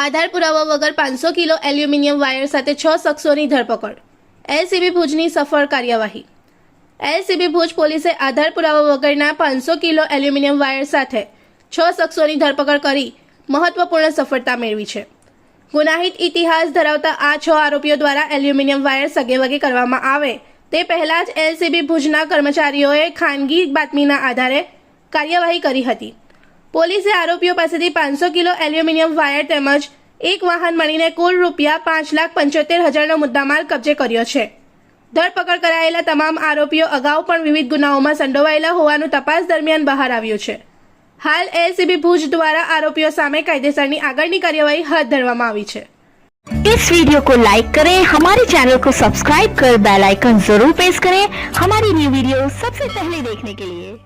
આધાર પુરાવા વગર પાંચસો કિલો એલ્યુમિનિયમ વાયર સાથે છ શખ્સોની ધરપકડ. એલસીબી ભુજની સફળ કાર્યવાહી. એલસીબી ભુજ પોલીસે આધાર પુરાવા વગરના પાંચસો કિલો એલ્યુમિનિયમ વાયર સાથે છ શખ્સોની ધરપકડ કરી મહત્વપૂર્ણ સફળતા મેળવી છે. ગુનાહિત ઇતિહાસ ધરાવતા આ છ આરોપીઓ દ્વારા એલ્યુમિનિયમ વાયર સગેવગે કરવામાં આવે તે પહેલાં જ એલસીબી ભુજના કર્મચારીઓએ ખાનગી બાતમીના આધારે કાર્યવાહી કરી હતી. પોલીસે આરોપીઓ પાસેથી પાંચસો કિલો એલ્યુમિનિયમ વાયર તેમજ એક વાહન મળીને કુલ રૂપિયા પાંચ લાખ પંચોતેર હજારનો મુદ્દામાલ કબજે કર્યો છે ધરપકડ કરાયેલા તમામ આરોપીઓ અગાઉ પણ વિવિધ ગુનાઓમાં સંડોવાયેલા હોવાનું તપાસ દરમિયાન બહાર આવ્યું છે હાલ એલસીબી ભુજ દ્વારા આરોપીઓ સામે કાયદેસરની આગળની કાર્યવાહી હાથ ધરવામાં આવી છે इस वीडियो को लाइक करें हमारे चैनल को सब्सक्राइब कर बेल आइकन जरूर प्रेस करें हमारी न्यू वीडियो सबसे पहले देखने के लिए